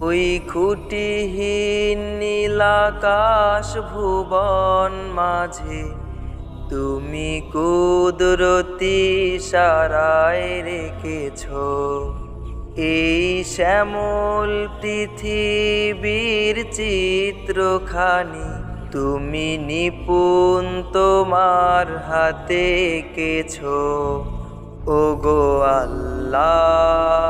ওই খুঁটিহীন নীলাকাশ ভুবন মাঝে তুমি কুদরতি সারায় রেখেছ। এই শ্যামল পৃথিবীর চিত্রখানি তুমি নিপুণ তোমার হাতে কেছ ও গো আল্লাহ!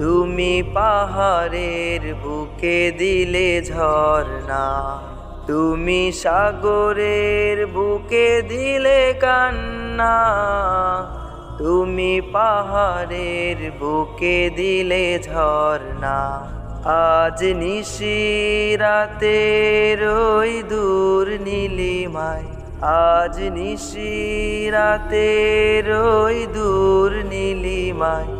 তুমি পাহাড়ের বুকে দিলে ঝর্ণা, তুমি সাগরের বুকে দিলে কান্না, তুমি পাহাড়ের বুকে দিলে ঝর্ণা। আজ নিশিরাতে রই দূর নীলিমায়, আজ নিশিরাতে রই দূর নীলিমায়